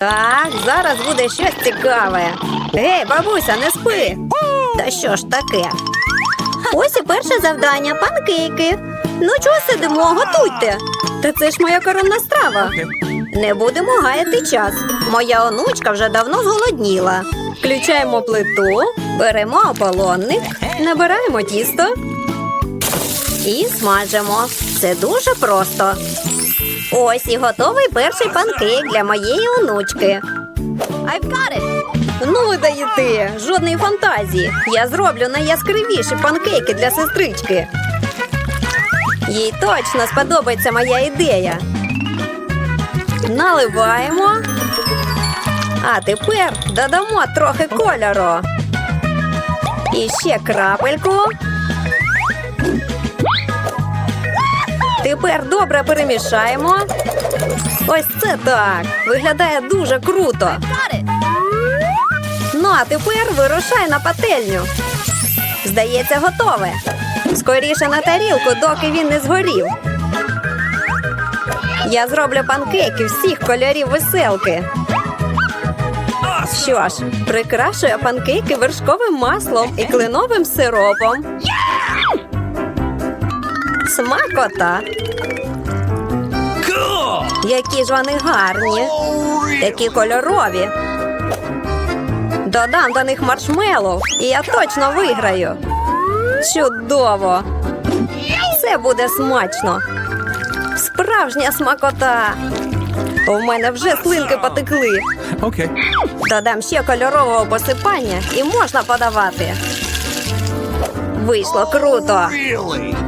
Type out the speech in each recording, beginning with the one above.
Так, зараз буде щось цікаве. Гей, бабуся, не спи. Та що ж таке? Ось і перше завдання панкейки. Ну чого сидимо, готуйте. Та це ж моя коронна страва. Не будемо гаяти час. Моя онучка вже давно зголодніла. Включаємо плиту, беремо ополонник, набираємо тісто і смажимо. Це дуже просто. Ось і готовий перший панкейк для моєї онучки. I've got it! Ну ви даєте, жодної фантазії. Я зроблю найяскравіші панкейки для сестрички. Їй точно сподобається моя ідея. Наливаємо. А тепер додамо трохи кольору. І ще крапельку. Тепер добре перемішаємо. Ось це так. Виглядає дуже круто. Ну, а тепер вирушай на пательню. Здається, готове. Скоріше на тарілку, доки він не згорів. Я зроблю панкейки всіх кольорів веселки. Що ж, прикрашую панкейки вершковим маслом і кленовим сиропом. Смакота. Які ж вони гарні, такі кольорові. Додам до них маршмеллоу, і я точно виграю. Чудово! Це буде смачно. Справжня смакота. У мене вже слинки потекли. Okay. Додам ще кольорового посипання і можна подавати. Вийшло круто. Really?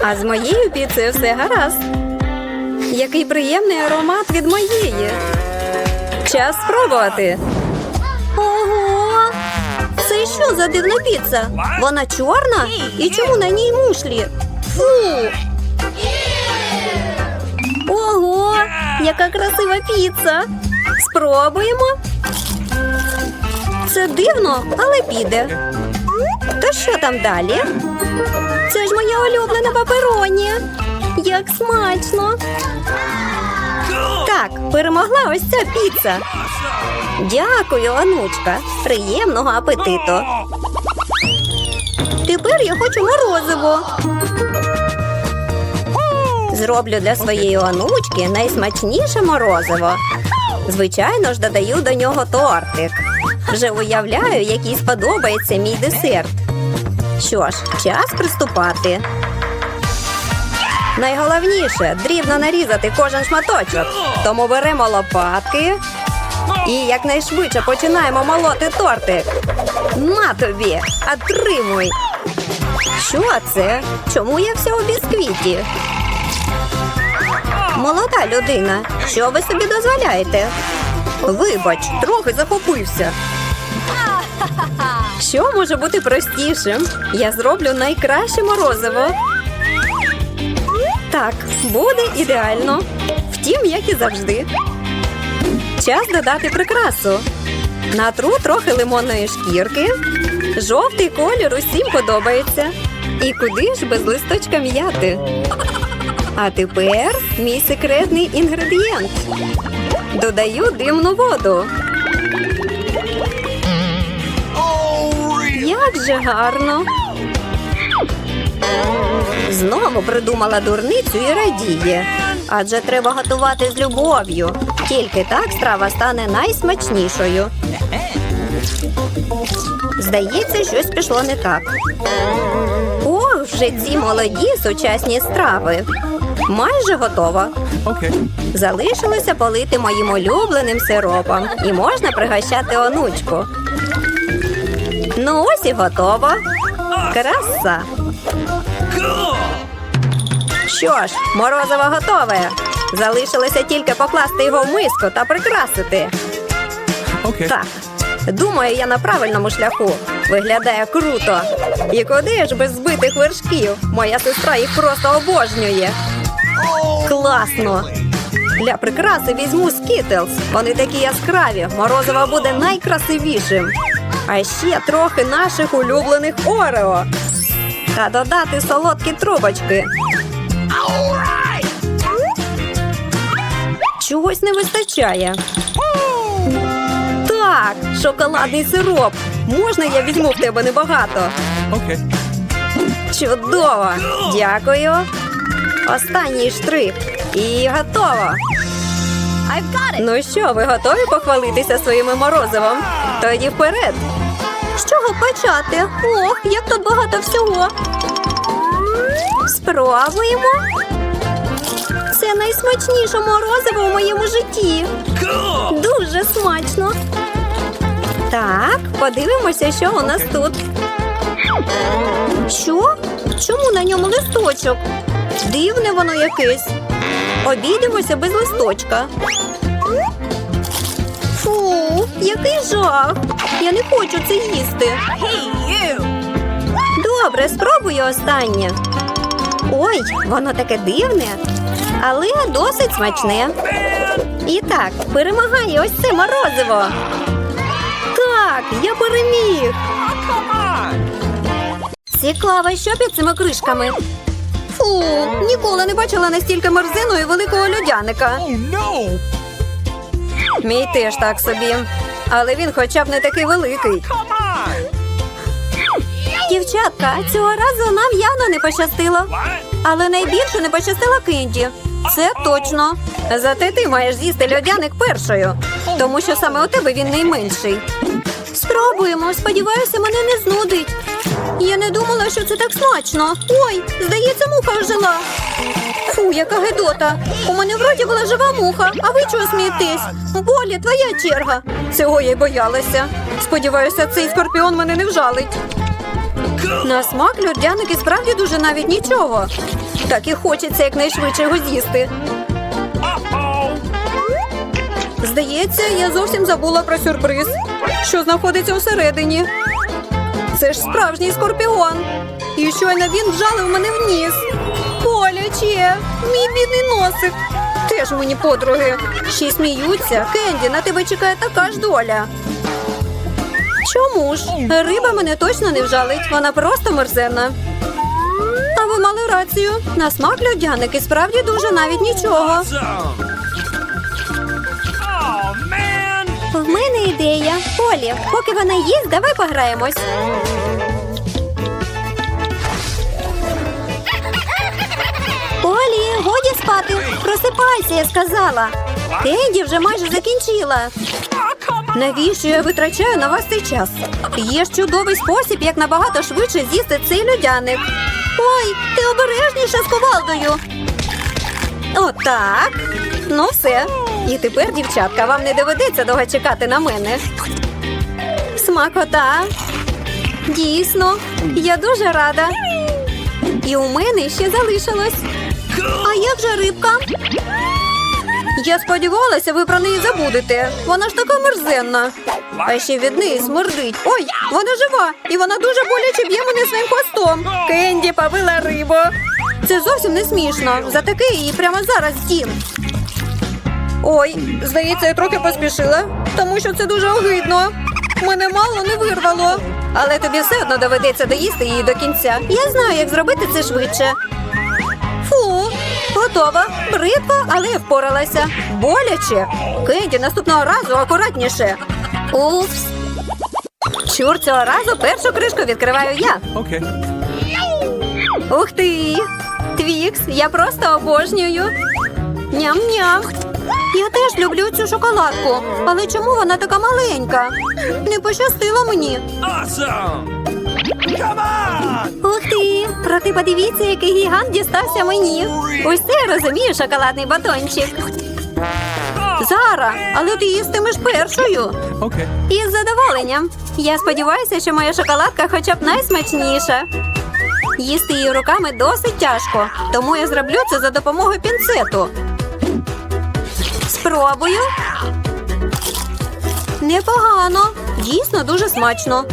А з моєю піцею все гаразд. Який приємний аромат від моєї. Час спробувати. Ого! Це що за дивна піца? Вона чорна? І чому на ній мушлі? Фу! Ого! Яка красива піца! Спробуємо. Це дивно, але піде. То що там далі? Це ж моя улюблена папероні. Як смачно! Так, перемогла ось ця піца. Дякую, онучка. Приємного апетиту. Тепер я хочу морозиво. Зроблю для своєї онучки найсмачніше морозиво. Звичайно ж, додаю до нього тортик. Вже уявляю, який сподобається мій десерт. Що ж, час приступати. Найголовніше дрібно нарізати кожен шматочок. Тому беремо лопатки і якнайшвидше починаємо молоти тортик. На тобі, отримуй. Що це? Чому я вся у бісквіті? Молода людина, що ви собі дозволяєте? Вибач, трохи захопився. Що може бути простішим? Я зроблю найкраще морозиво. Так, буде ідеально. Втім, як і завжди. Час додати прикрасу. Натру трохи лимонної шкірки. Жовтий колір усім подобається. І куди ж без листочка м'яти? А тепер мій секретний інгредієнт. Додаю димну воду. Як же гарно. Знову придумала дурницю і радіє. Адже треба готувати з любов'ю. Тільки так страва стане найсмачнішою. Здається, щось пішло не так. Ох, вже ці молоді сучасні страви. Майже готова. Okay. Залишилося полити моїм улюбленим сиропом і можна пригощати онучку. Ну ось і готово. Краса. Що ж, морозиво готове. Залишилося тільки покласти його в миску та прикрасити. Okay. Так, думаю, я на правильному шляху. Виглядає круто. І куди ж без збитих вершків? Моя сестра їх просто обожнює. Класно! Для прикраси візьму скітлз. Вони такі яскраві. Морозиво буде найкрасивішим. А ще трохи наших улюблених Орео. Та додати солодкі трубочки. Чогось не вистачає. Так, шоколадний сироп. Можна я візьму в тебе небагато? Okay. Чудово! Дякую. Останній штрих. І готово. Ну що, ви готові похвалитися своїми морозивом? Тоді вперед. З чого почати? Ох, як тут багато всього. Спробуємо. Це найсмачніше морозиво в моєму житті. Дуже смачно. Так, подивимося, що у нас тут. Що? Чому на ньому листочок? Дивне воно якесь. Обійдемося без листочка. Який жах. Я не хочу це їсти. Добре, спробую останнє. Ой, воно таке дивне, але досить смачне. І так, перемагає ось це морозиво. Так, я переміг. Цікаво, що під цими кришками. Фу, ніколи не бачила настільки мерзину і великого льодяника. Oh! Мій теж так собі. Але він хоча б не такий великий. Дівчатка, цього разу нам явно не пощастило. Але найбільше не пощастило Кенді. Це точно. Зате ти маєш з'їсти льодяник першою, тому що саме у тебе він найменший. Спробуємо. Сподіваюся, мене не знудить. Я не думала, що це так смачно. Ой, здається, муха ожила. Фу, яка гидота. У мене вроді була жива муха, а ви чого смієтесь? Болі, твоя черга. Цього я й боялася. Сподіваюся, цей скорпіон мене не вжалить. На смак льодяник і справді дуже навіть нічого. Так і хочеться якнайшвидше його з'їсти. Здається, я зовсім забула про сюрприз, що знаходиться всередині. Це ж справжній скорпіон. І щойно він вжалив мене в ніс. Боляче, мій бідний носик. Теж мені подруги. Ще й сміються. Кенді, на тебе чекає така ж доля. Чому ж? Риба мене точно не вжалить, вона просто мерзенна. А ви мали рацію. На смак льодяник і справді дуже навіть нічого. В мене ідея. Полі, поки вона їсть, давай пограємось. Полі, годі спати. Просипайся, я сказала. Кенді вже майже закінчила. Навіщо я витрачаю на вас цей час? Є ж чудовий спосіб, як набагато швидше з'їсти цей льодяник. Ой, ти обережніше з ковалдою. Отак. Ну все. І тепер, дівчатка, вам не доведеться довго чекати на мене. Смакота. Дійсно, я дуже рада. І у мене ще залишилось. А як же рибка? Я сподівалася, ви про неї забудете. Вона ж така мерзенна. А ще від неї смердить. Ой, вона жива, і вона дуже боляче б'є мене своїм хвостом. Кенді побила рибу. Це зовсім не смішно. За таке її прямо зараз з'їм. Ой, здається, я трохи поспішила, тому що це дуже огидно. Мене мало не вирвало. Але тобі все одно доведеться доїсти її до кінця. Я знаю, як зробити це швидше. Фу, готова. Бридко, але впоралася. Боляче. Кенді, наступного разу акуратніше. Упс. Чур, цього разу першу кришку відкриваю я. Okay. Ух ти! Твікс, я просто обожнюю. Ням-ням. Я теж люблю цю шоколадку. Але чому вона така маленька? Не пощастило мені. Awesome! Ух ти! Проте подивіться, який гігант дістався мені. Ось це я розумію шоколадний батончик. Зара, але ти їстимеш першою. Okay. Із задоволенням. Я сподіваюся, що моя шоколадка хоча б найсмачніша. Їсти її руками досить тяжко, тому я зроблю це за допомогою пінцету. Спробую. Непогано. Дійсно дуже смачно.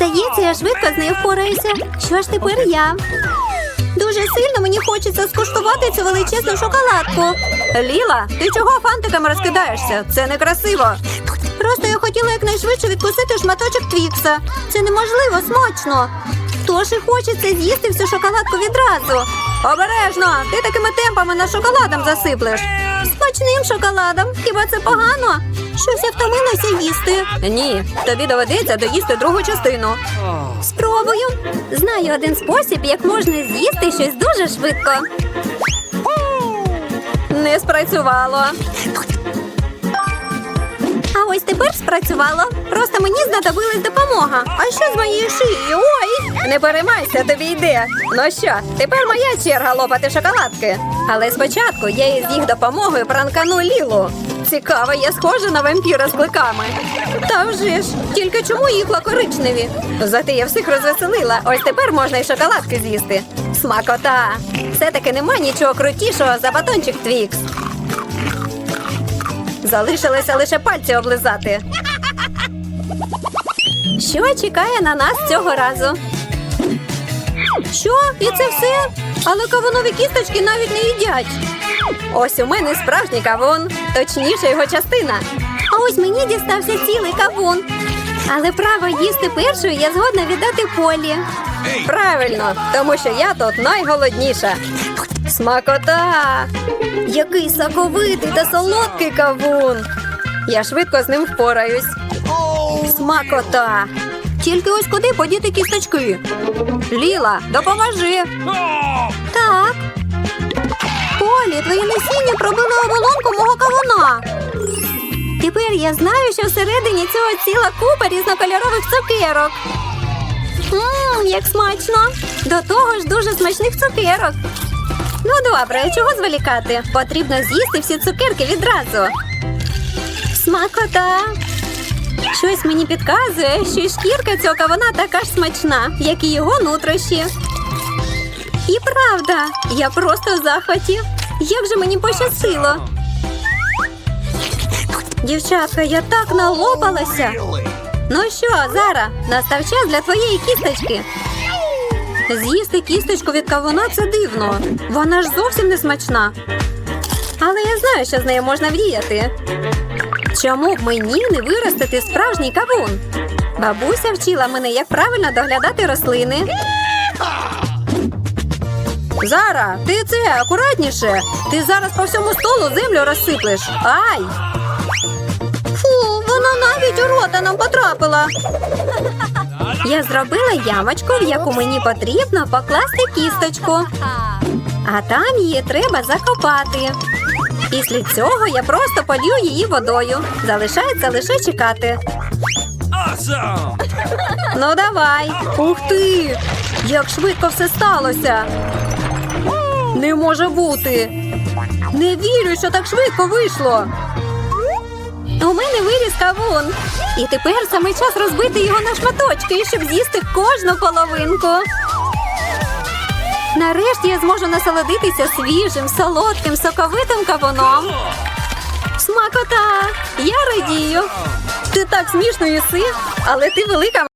Здається, я швидко з нею впораюся. Що ж тепер я? Дуже сильно мені хочеться скуштувати цю величезну шоколадку. Ліла, ти чого фантиками розкидаєшся? Це некрасиво. Просто я хотіла якнайшвидше відкусити шматочок твікса. Це неможливо смачно. Тож і хочеться з'їсти всю шоколадку відразу. Обережно, ти такими темпами на шоколадом засиплеш. Смачним шоколадом. Хіба це погано? Щось я втомилася їсти. Ні, тобі доведеться доїсти другу частину. Спробую. Знаю один спосіб, як можна з'їсти щось дуже швидко. Не спрацювало. А ось тепер спрацювало. Просто мені знадобилась допомога. А що з моєю шиєю? Ой! Не переймайся, тобі йде. Ну що, тепер моя черга лопати шоколадки. Але спочатку я із їх допомогою пранкану Лілу. Цікаво, я схожа на вампіра з кликами. Та вже ж, тільки чому їхла коричневі? Зате я всіх розвеселила. Ось тепер можна й шоколадки з'їсти. Смакота! Все-таки нема нічого крутішого за батончик Твікс. Залишилося лише пальці облизати. Що чекає на нас цього разу? Що? І це все? Але кавунові кісточки навіть не їдять. Ось у мене справжній кавун. Точніше його частина. А ось мені дістався цілий кавун. Але право їсти першою я згодна віддати полі. Правильно, тому що я тут найголодніша. Смакота! Який соковитий та солодкий кавун. Я швидко з ним впораюсь. Смакота! Тільки ось куди подіти кісточки. Ліла, допоможи. Так. Полі, твоє насіння пробило оболонку мого кавуна. Тепер я знаю, що всередині цього ціла купа різнокольорових цукерок. Ммм, як смачно! До того ж дуже смачних цукерок. Ну добре, чого зволікати? Потрібно з'їсти всі цукерки відразу. Смакота! Щось мені підказує, що шкірка цього кавуна така ж смачна, як і його нутрощі. І правда, я просто в. Як же мені пощастило. Дівчатка, я так налопалася. Ну що, Зара, настав час для твоєї кісточки. З'їсти кісточку від кавуна це дивно. Вона ж зовсім не смачна. Але я знаю, що з нею можна вдіяти. Чому б мені не виростити справжній кавун? Бабуся вчила мене, як правильно доглядати рослини. Зара, ти це акуратніше. Ти зараз по всьому столу землю розсиплеш. Ай! Фу, вона навіть у рота нам потрапила. Я зробила ямочку, в яку мені потрібно покласти кісточку. А там її треба закопати. Після цього я просто полью її водою. Залишається лише чекати. Awesome! Ну давай. Ух ти! Як швидко все сталося. Не може бути. Не вірю, що так швидко вийшло. У мене виріс кавун. І тепер саме час розбити його на шматочки, щоб з'їсти кожну половинку. Нарешті я зможу насолодитися свіжим, солодким, соковитим кавуном. Смакота! Я радію. Ти так смішно їси, але ти велика